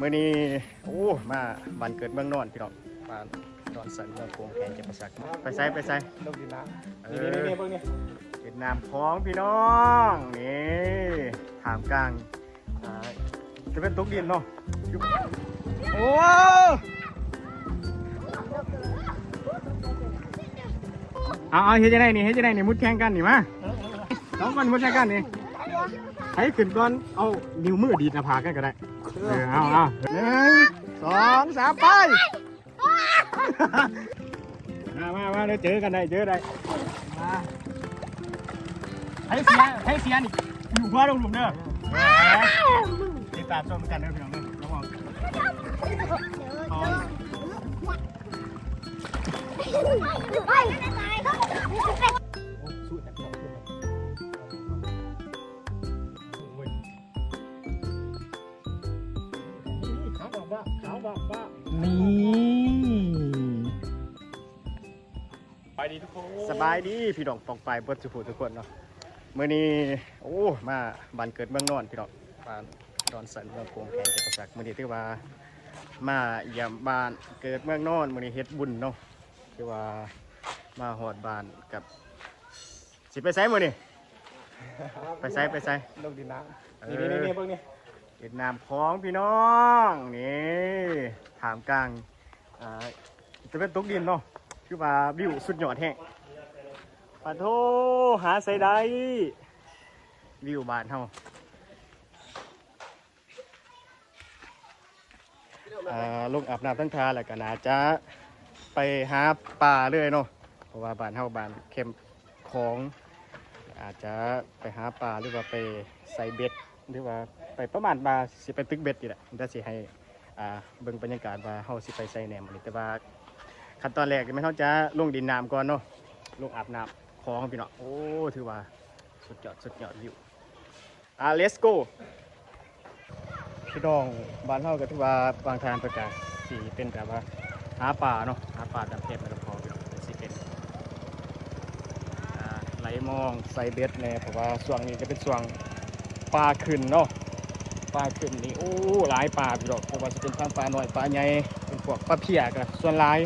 มื่อนี้โอ้มาบันเกิดเมืองนอนพี่น้องบ้านนอนสันเมืองโขงแกงจะประสักไปใส่ไปใส่ลงดินน้เอำนี่อนี่นี่เพิ่งนี่เวียดนามพ้องพี่น้องนี่ถามกลางอ่าจะเป็นตกดินเนาะโอ้เอาเอาเฮ็ดจะได้นี่เฮ็ดจะได้นี่มุดแข่งกันนี่มาสองคนมุดแข่งกันนี่ ให้ขึ้นก่อน เอานิ้วมือดีดหน้าผากกันก็ได้ เออเอาเอาหนึ่งสองสามไป มามามาเดี๋ยวเจอกันได้เจอได้มาให้เสียให้เสียนี่อยู่บ้าลงหลุมเด้อติดตามชมกันเด้อพี่น้องเด้อระวังเอ ไปดีทุกคนสบายดีพี่น้องปองไปเบิดสุขุทุกคนเนาะมื้อนี้โอ้มาบ้านเกิดเมืองนอนพี่น้องบ้านดอนสันเมืองโขงแกงจะประสักมื้อนี้ถือว่ามาเยี่ยมบ้านเกิดเมืองนอนมื้อนี้เฮ็ดบุญเนาะคือว่ามาฮอดบ้านกับสิไปไสมื้อนี้ไปไสไปไสลงดินน้เอำอนี่นี่นี่เพิ่งนี่เวียดนามพ้องพี่น้องนี่ถามกลางอ่าจะเป็นตกดินเนาะ คือว่าวิวสุดยอดแฮงปะโทหาใส่ได้วิวบ้านเฮาอ่าลงอาบน้ำทั้งทาแล้วก็น่าจะไปหาปลาเลยเนาะเพราะว่าบ้านเฮาบ้านเข้มของอาจจะไปหาปลาหรือว่าไปใส่เบ็ดหรือว่าไปประมาณบาสิไปตึกเบ็ดนี่แหละเดี๋ยวสิให้อ่าเบิ่งบรรยากาศว่าเฮาสิไปใส่แหนมอันนี้แต่ว่า ขั้นตอนแรกไม่นเฮาจะลงดินน้ำก่อนเนาะลงอาบน้ำคลองพี่น้องโอ้ถือว่าสุดยอดสุดยอดวิวอ่า let's go พี่น้องบ้านเฮาก็ถือว่าบางทางประกาศสีเป็นแบบว่าหาป่าเนาะหาป่าตามเทพแล้วก็พอพี่น้องเป็นสิเป็นอ่าไหลมองใส่เบ็ดแน่เพราะว่าช่วงนี้จะเป็นช่วงปลาขึ้นเนาะปลาขึ้นนี่โอ้หลายปลาพี่น้องเพราะว่าจะเป็นทั้งปลาหน้อยปลาใหญ่เป็นพวกปลาเพียกันส่วนหลาย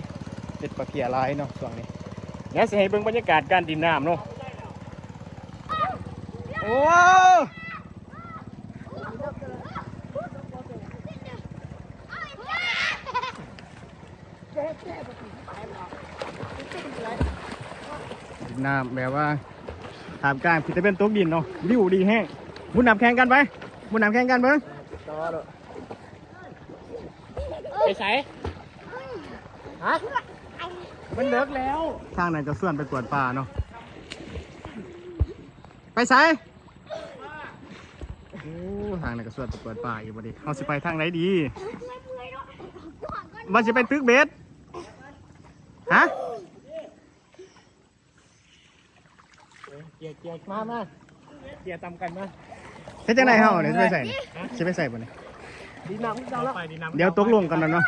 เป็นปลาเพียหลายเนาะช่วงนี้เดี๋ยวสิให้เบิ่งบรรยากาศการดินน้ำเนาะโอ้ดินน้ำแบบว่าถามกลางพิจเป็นตกดินเนาะวิวดีแห้งมุดน้ำแข่งกันไปมุดน้ำแข่งกันเบิ่งไปใส่ฮะ มันเลิกแล้วทางไหนจะส่วนไปกวดป่าเนาะ ไปไสโอ้ทางไหนก็ส่วนไปกวดป่าอีกบ่ดิเขาสิไปทางไหนดีว่าจะไปตึกเบสฮะเกียร์เกียร์มามาเกียร์ตำกันมาเฮ็ดจังไดเฮาเนี่ยสิไปใส่นี่สิไปใส่บ่นี่ดินน้ำเราแล้วไปดินน้ำเดี๋ยวตกลงกันแล้วเนาะ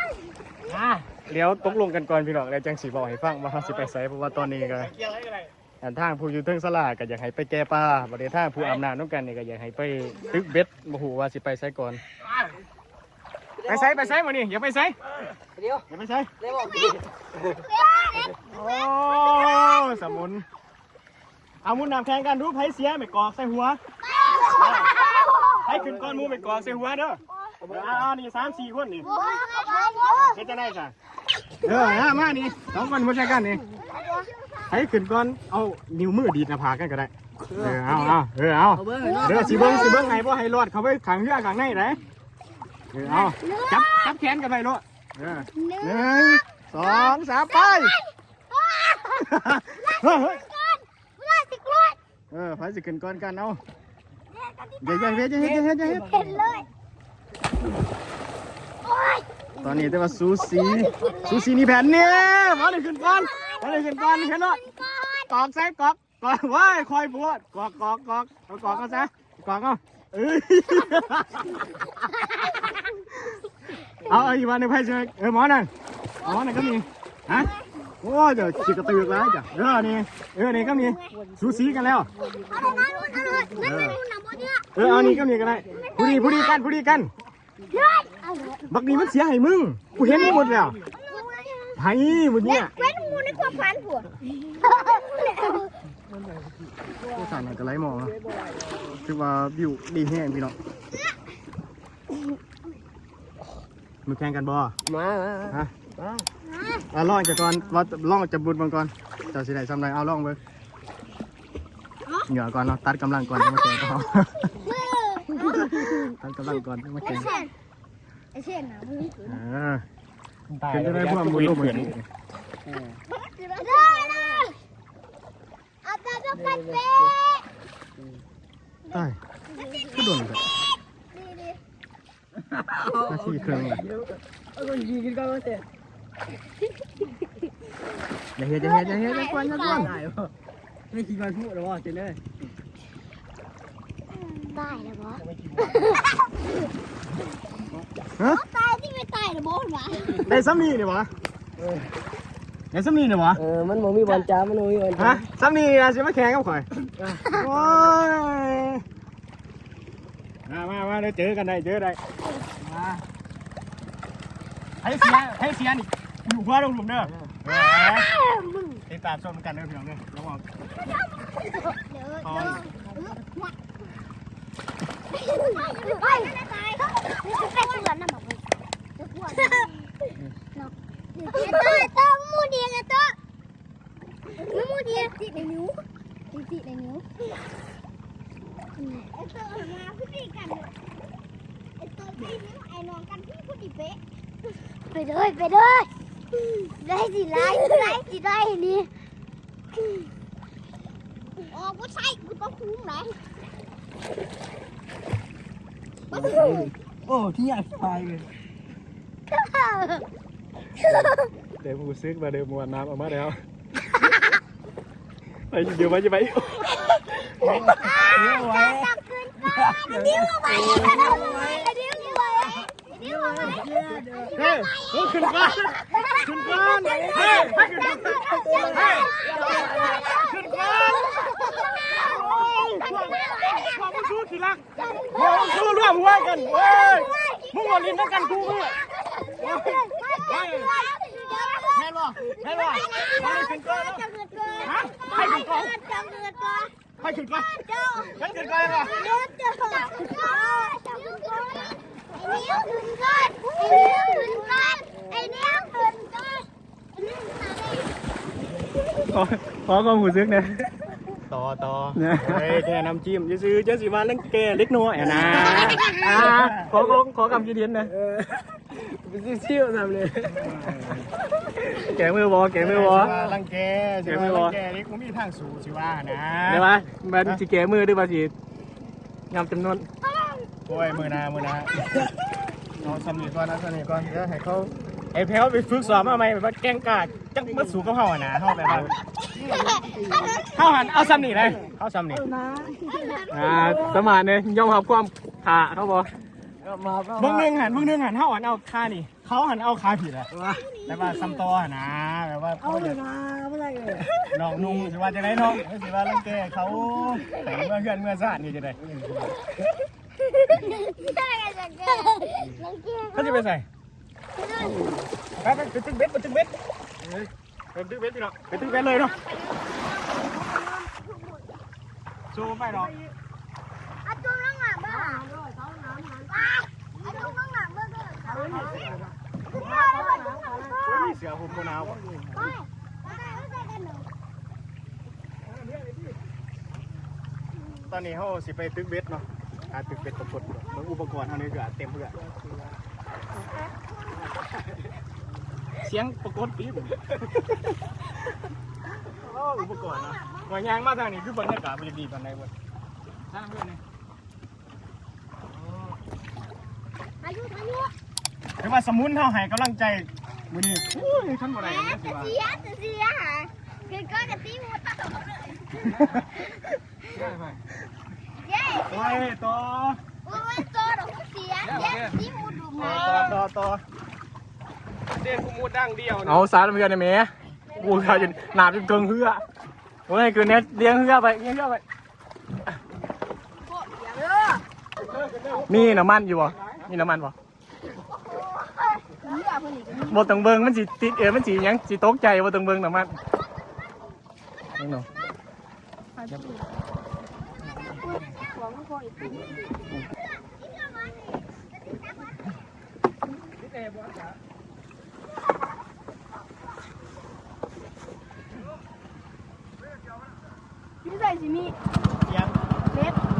อะ เดี๋ยวตกลงกันก่อนพี่น้องแล้วจังสิบอกให้ฟังว่าเฮาสิไปใส่เพราะว่าตอนนี้ก็เกียร์อะไรกันเลยอันทางผู้อยู่เทิงสลาก็อยากให้ไปแก้ป่าบ่ได้ทางผู้อำนาจนำกันนี่ก็อยากให้ไปตึกเบ็ดบ่ฮู้ว่าสิไปใส่ก่อน ไปใส่ไปใส่มื้อนี้อย่าไปใส่เดี๋ยวอย่าไปใส่เดี๋ยวบอกโอ้สมุนเอามุนน้ำแข่งกันดูไผเสียไม่กอกใส่หัวไผขึ้นก้อนหมูไม่กอกใส่หัวเด้อเอาเอานี่สามสี่คนนี่เฮ็ดจะได้จ้ะ เออนะมานี่สองคนมาใช้กันนี่ไผขึ้นก้อนเอานิ้วมือดีดหน้าผากกันก็ได้เออเอาเอาเออเอาเด้อสิเบิ้งสิเบิ้งไงบ่ให้รอดเขาไปขังเรือขังในไหนเออเอาจับจับแขนกันไปโลดเออหนึ่งสองสามไปเฮ้ยเฮ้ยเออพายสิขึ้นก่อนกันเอาอย่าอย่าเฮ็ดอย่าเฮ็ดอย่าเฮ็ดอย่าเฮ็ดเห็นเลย ตอนนี้แต่ว่าซูซีซูซีนี่แผ่นเนี่ยมาเลยขึ้นก่อนมาเลยขึ้นก่อนเห็นแล้วกอกใส่กอกกอกว้ายคอยปวดกอกกอกกอกเอากอกก็ซะกอกเอาเอ้ยเอาเอาอีกวันหนึงไพ่ใช่ไหมเออหมอนั่นหมอนั่นก็มีฮะโอ้ยเดี๋ยวฉีกกระตือกแล้วจ้ะเออนี่เออนี่ก็มีซูซีกันแล้วเอาเลยนะนู่นเอาเลยนั่นนั่นนู่นนะบนเนี่ยเออเอานี่ก็มีก็ได้ผู้ดีผู้ดีกันผู้ดีกัน เลือดเอาเลยบักนี้มันเสียให้มึง กูเห็นหมดแล้วไห้มึงเนี่ยเป็นงูในความฝันผัวกูสั่นอาจจะไล่มองเนาะคือว่าวิวดีแห้งพี่น้องมือแข่งกันบ่มาฮะอะลองจากก่อนว่าลองจะบุญบังก่อนเจ้าสิได้ซ้ำไรเอาลองเบิ่งเหงื่อก่อนเนาะตัดกำลังก่อนจะมาแข่งก็ตัดกำลังก่อนจะมาไอ้แข่งเช่น ไอ้เช่นนะมึงเออเป็นจะได้พวกมึงรู้มึงได้นะอาจารย์ต้องกันเป๊ะใช่ก็โดนกันดีดีนาทีเครื่องเลยเอาคนยิงกันก็เสร็จอย่าเฮ็ดอย่าเฮ็ดอย่าเฮ็ดอย่าควันอย่าควันได้ป่ะไม่กินมันพูดหรอวะเจ๊เลย ตายแล้วบอสฮะตายที่ไม่ตายแล้วบอสหรอได้ซ้ำนี่เนี่ยวะได้ซ้ำนี่เนี่ยวะเออมันบ่มีบอลจ้ามันบ่มีบอลจ้าฮะซ้ำนี่นะสิมาแข่งกับข่อยโอ้ยมามามาเดี๋ยวเจอกันได้เจอได้มาให้เสียให้เสียนี่อยู่หัวลงหลุมเด้อเออติดตามชมกันเด้อพี่น้องเด้อระวังเดี๋ยวเดี๋ยว ไปตายไปสวนน่ะบอกจะกลัวเต้ต้มูเดียนะต้มูเดียติดในนิ้วติดในนิ้วไอตัวมาพูดดีกันไอ้ตัวตีนิ้วไอ้นอนกันพี่พูดดีเป๊ะไปเลยไปเลยได้สิไล่ไล่สิได้นี่อ๋อกูใช่กูต้องคุ้มไหน โอ้ที่อยากไปเลยเดี๋ยวกูซื้อมาเดี๋ยวมวนน้ำออกมาแล้วไปเดี๋ยวไปจะไปเยอะไว้ดิ้วไปดิ้วไปดิ้วไปเฮ้ยขึ้นก่อนขึ้นก่อนเฮ้ยขึ้นก่อนเฮ้ยขึ้นก่อนความมึงสู้ที รักความมึงสู้ร่วมหัวกันเฮ้ยมึงวันลิ้นต้องกันกูมึงแม่นบ่แม่นบ่ให้ขึ้นก่อนฮะให้ขึ้นก่อนให้ขึ้นก่อนให้ขึ้นก่อนเหรอขอขอความหูซึกเนี่ย ต่อต่อเฮ้ยแค่น้ำจิ้มจะซื้อจะสิมาเล่นเกเล็กน้อยอะนะอ่าขอขอขอคำคิดเห็นนะเออไปซิ่วๆทำเลย แกมือบอแกมือบอลังแกเดี๋ยวไม่บอกลังแกนี่กูมีทางสู่สิว่านะได้ไหมมันสิแกมือด้วยป่ะสิยำจำนวนโอ้ยมือหนามือหนาเอาสำนีก่อนนะสำนีก่อนเดี๋ยวให้เขา ไอ้แพ้วไปฝึกสอบมาไหมแบบว่าแกล้งกาดจังมาสู่กับเฮาอะนะเฮาแบบว่าเฮาหันเอาสำนีเลยเอาสำนีอ่าสมานเนี่ยยอมรับความขาเขาบอกมาเบิ่งหนึงหันเบิ่งหนึงหันเฮาหันเอาขานี่ เขาหันเอาขาผิดอะแบบว่าซ้ำต่ออะนะแบบว่าเอาเขาเลอยยากมาไม่ได้เลยน้องนุ่งสิว่าจะได้น้องสิว่าลังแกเขาแต่เมื่อเพื่อนเมื่อซ่านนี่จะได้เขาจะไปใส่ ไปไปไปตึกเบ็ดไปตึกเบ็ดไปตึกเบ็ดพี่เนาะไปตึกเบ็ดเลยเนาะสู้ไปเนาะอาจุงนั่งหลังบ้าอาจุงนั่งหลังบ้าด้วยโอ้ยเสือผมโมนกันหนึ่งตอนนี้เขาสิไปตึกเบ็ดเนาะอาตึกเบ็ดปรากฏบางอุปกรณ์เท่านี้ก็เต็มเพื่อ เสียงปรากฏปี๊บโอ้อุปกรณ์เนาะหน่วยยางมาทางนี้คือบรรยากาศมันจะดีปานใดบ่ทางเพื่อนนี่อายุอายุถือว่าสมุนเท่าให้กำลังใจมื้อนี้โอ้ยขั้นบ่ได้แม่นะสิจะว่าเสียจะเสียหาคือก็จะตีมูตลอดเลยเย้โอ้ยต่อโอ้ยตัวดอกเสียเย้ตีมูดูมา ต่อต่อต่อเด็กกูมูดังเดียวเอาสารเพื่อนได้ไหมกูเขาจะหนาบจนเกิงเหือโอ้ยคือเนี้ยเลี้ยงเหือไปเลี้ยงเหือไป มีน้ำมันอยู่บ่มีน้ำมันบ่เพิ่นอีกก็มีบ่ต้องเบิ่งมันสิติดเออมันสิหยังสิตกใจบ่ต้องเบิ่งน่ะมันนี่เนาะของมันค ออีกพี่ใส่สิมียังเล็บ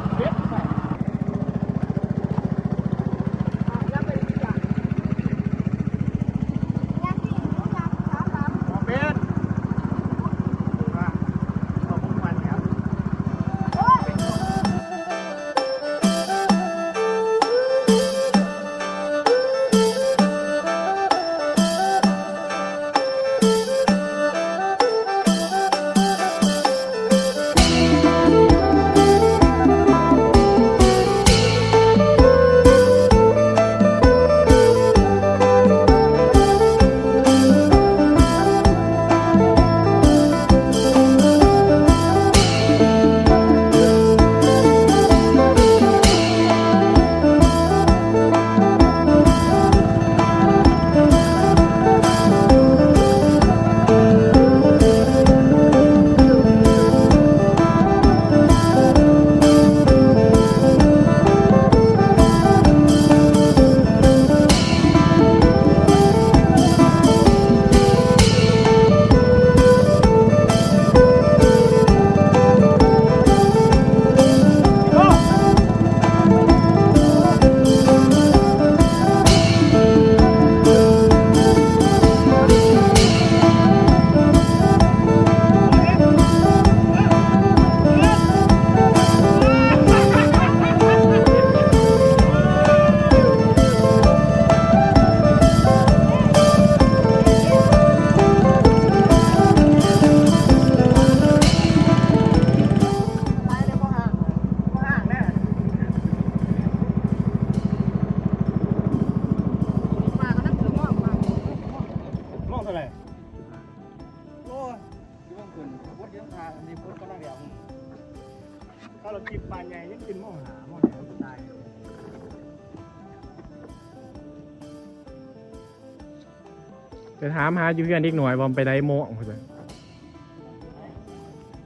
ไปถามหาอยู่เพื่อนอีกหน่อยบอมไปได้โมงพุ่นเลย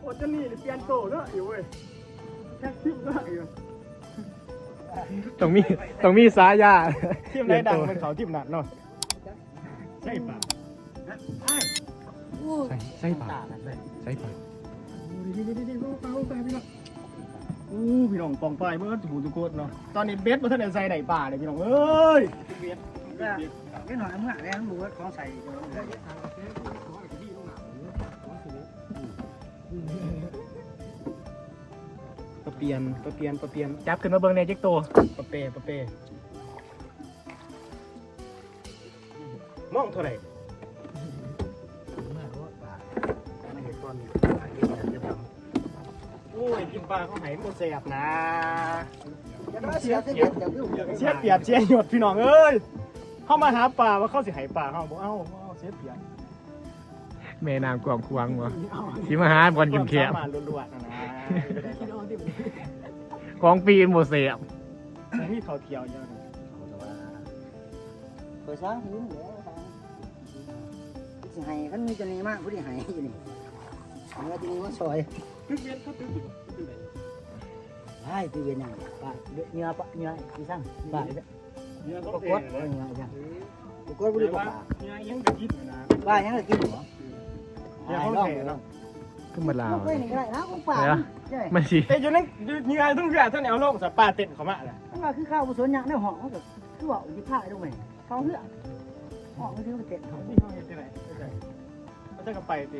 โอ้จะนี่เปลี่ยนโตเด้ออยู่เว้ยแค่ทิมเด้ออยู่ต้องมีต้องมีสายาทิมได้ดังเป็นเขาทิมหนัดเนาะใช่ปะใช่ใช่ป่ะใช่ป่ะดีดีดีดีโอ้ปลาโอ้ปลาพี่น้องอู้พี่น้องปองปลายเมื่อถูกทุกคนเนาะตอนนี้เบสมาท่านได้ใส่ไหนป่าเลยพี่น้องเอ้ย นิดหน่อยมึงอะแล้วมึงของใส่ปะเปลี่ยนปะเปลี่ยนปะเปลี่ยนจับขึ้นมาเบิ่งในเจ๊กโตปะเปปะเปมองเท่าไหร่โอ้ยกินปลาเขาไหมันแสบนะเสียเสียจะยุ่งเสียเปรียบเสียหยดพี่น้องเอ้ย เข้ามาหาปลาว่าเข้าสิไหปลาเขาบอกเอ้าเอาเสียเปรียบแม่น้ำกวางควางวะสิมาหาบอลกินเขียคววามสามารถล้วนๆนะนะของปีนโมเสียบมีเขาเที่ยวเยอะนะเปิดซ้างหินเดี๋ยวสิให้คันมีตัวนี้มากผู้ที่ให้อยู่นี่เอาตัวนี้มาซอยตึกเวียนเขาตึกอยู่ตึกไหน ใช่ตีเวียนยังปะเนื้อปะเนื้อที่สั่งปะเนี่ย ปเขาระเตะกวดเลยเนื้อยังประกวดบุรีปะเนี่ยยังจะคิดนะปลายังก็กินหัวเนี่ยเขาเตะเนาะขึ้นมาลาวลูกเว้ยนี่ก็ได้นะของป่าใช่มันสิเตะอยู่นั่นยังไงต้องเรียกท่านเอาลงสับปลาเต้นเขามาแหละมันก็คือข้าวผสมยางในห้องมันก็คือว่าอยู่ผ้าตรงไหนเขาเหือห้องมันคือมันเต็มเขานี่เขาเห็นที่ไหนไม่ใช่เขาจะกับไปติ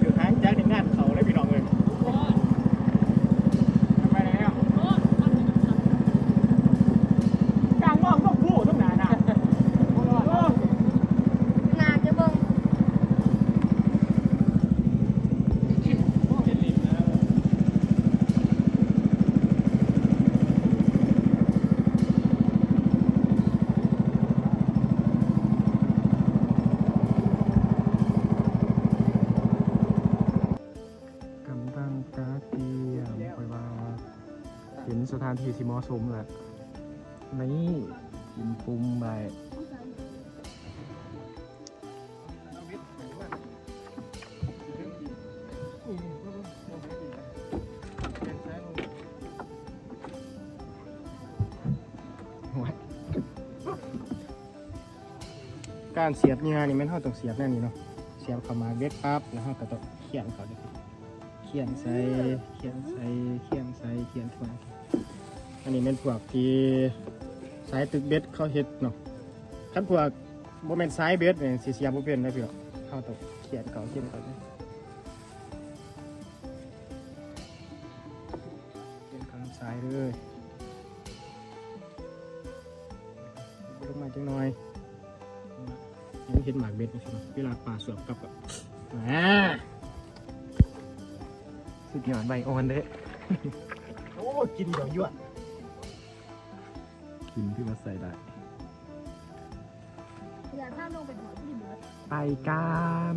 อยู่ทางจากในงานเขาเลยพี่น้องเลยะสมแหละนี่กินปคุมไปการเสียบเหยื่อนี่แมันเฮาต้องเสียบแน่นี่เนาะ เสียบเข้ามาเบ็ดปั๊บแล้วเฮาก็ต้องเขียนเขาเด้อเขียนใส่เขียนใส่เขียนใส่เขียนทั่ว อันนี้เป็นพวกที่สายตึกเบ็ดเขาเฮ็ดเนาะคันพวกบ่แม่นสายเบ็ดเนี่ยสิเสียบ่เป็นนะพี่น้องเฮาต้องเขียนเขาเขียนเขาเด้อเขียนเขาสายเลยลงมาจังหน่อยยังเห็นหมากเบ็ดใช่ไหมเวลาป่าสวบกลับกับอ่าสุดยอดใบอ่อนเด้โอ้กินเดี๋ยวยั่ว กินที่มาใส่ได้อย่าถ้าลงไปหัวผู้ดีเบิร์ดไปกัน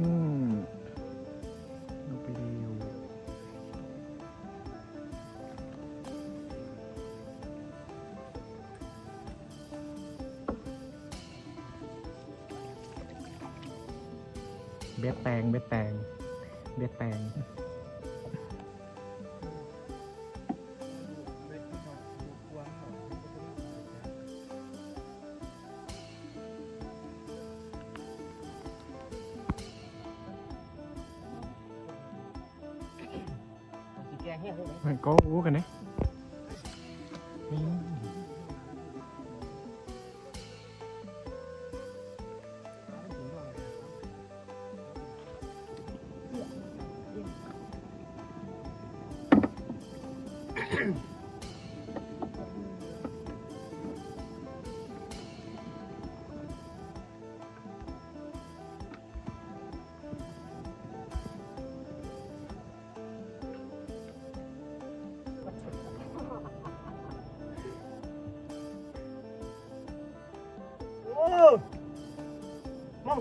ก็อู้กันเนี่ย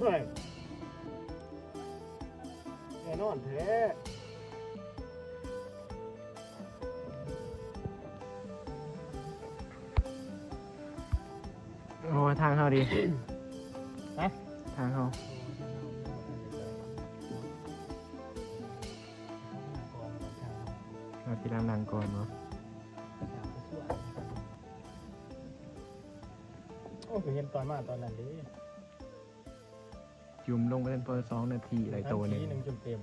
มองเถอะแน่นอนแท้โอ้ทางเขาดีฮะทางเขาเราที่รำนางก่อนเนาะโอ้คือเห็นตอนมาตอนนั้นดิ จุ่มลงไปเป็นเปอร์สองนาทีอะไรตัวหนึ่งทีหนึ่งจนเต็ม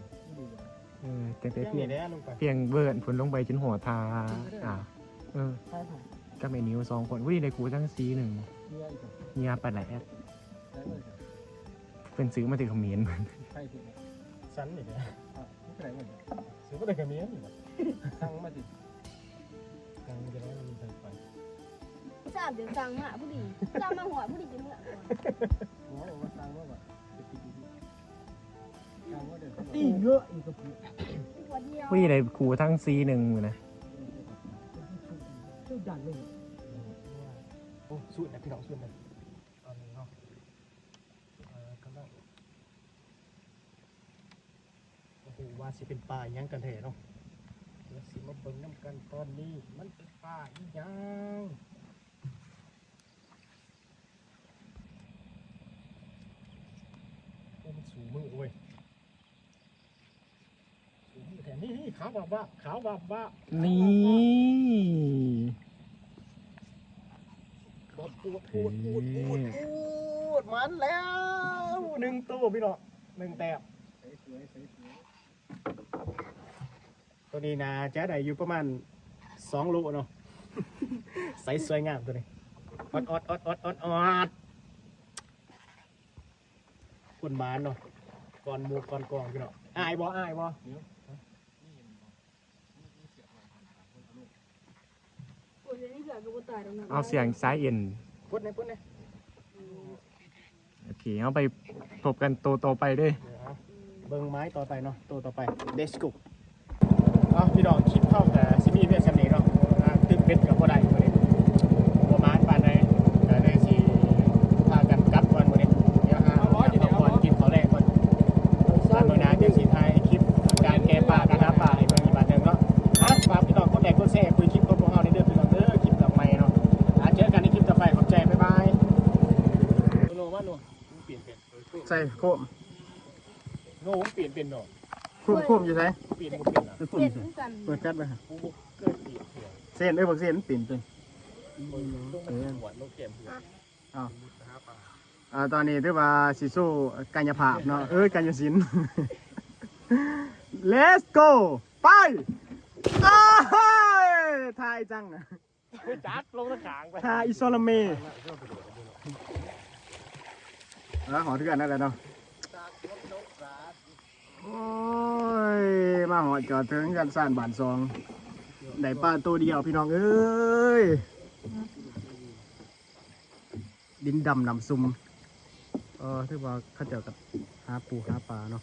เออแต่แต่เพียงเพียนี่งแหละลงไปเพียงเบิร์นฝนลงไปจนหัวทาอ่าเออก็ไม่นิ้วสองคนวิ่งในกูทั้งซีหนึ่งเงียปัดไหลแอดเป็นซื้อมาถึงเขมิ้นสันนี่แหละซื้อมาได้กระเมียนนี่แหละสั่งมาดิสั่งจะได้มันใส่ไปทราบเดี๋ยวสั่งมาผู้ดีทราบมาหัวผู้ดีจะเมื่อก่อนโอ้มาสั่งว่าแบบสั่ ยวตีเยอะอีกกับหัวเดียววิ่งในกูทั้งซีหนึ่งนะเจ้าดันเลยโอ้สุดนะพี่น้องสุดนะตอนนี้เนาะเออกำลังโอ้โหว่าสิเป็นป่าอีหยังกันแท้เนาะเดี๋ยวสิมาเบิ่งน้ำกันตอนนี้มันเป็นป่าอีหยังโอ้มันสูงมือเว้ยสูงมือแต่ นี่นี่ขาวบาบว่าขาวบาบว่านี่ปวดปวดปวดปวดปวดปวดมันแล้วหนึ่งตัวพี่น้องหนึ่งแต้มตัวนี้นะจะได้อยู่ประมาณสองโลเนาะใสสวยงามตัวนี้ออดออดออดออดออดออดคนหมานเนาะก่อนหมูก่อนกองพี่น้องอายบ่อายบ่ โอ้ยนี่เสือกับกูตายตรงนั้นเอาเสียงซ้ายเอ็นพุดเนี่ยพุดเนี่ยโอเคเอาไปพบกันโตโตๆไปเด้วย เดี๋ยวเอาเบิ่งไม้ต่อไปเนาะตัวต่อไปเดสกุเอาพี่น้องคลิป ใส่โคมโน้เปลี่ยนเป็นหนูโคมโคมอยู่ไสเปลี่ยนบ่เปลี่ยนอะเปลี่ยนเหมือนกันเปิดแฟลชไปฮะกูบ่เคยเปลี่ยนเถื่อนเส้นเอ้ยบ่เส้นเปลี่ยนเป็นต้องมาหวานโลกเกมเถื่อนอ้าวอ่าตอนนี้ถือว่าสิสู้กายภาพเนาะเอ้ยกายศิลป์ Let's go ไปอ้ายทายจังอะจัดลงตะขางไปทาอิโซลาเม แล้วหอเถื่อนนั่นแหละเนาะโอ้ยมาหอจอดถึงกันซ่านบานซองได้ปลาตัวเดียวพี่น้องเอ้ยดินดำนำซุมเออถือว่าเขาเจอกับหาปูหาปลาเนาะ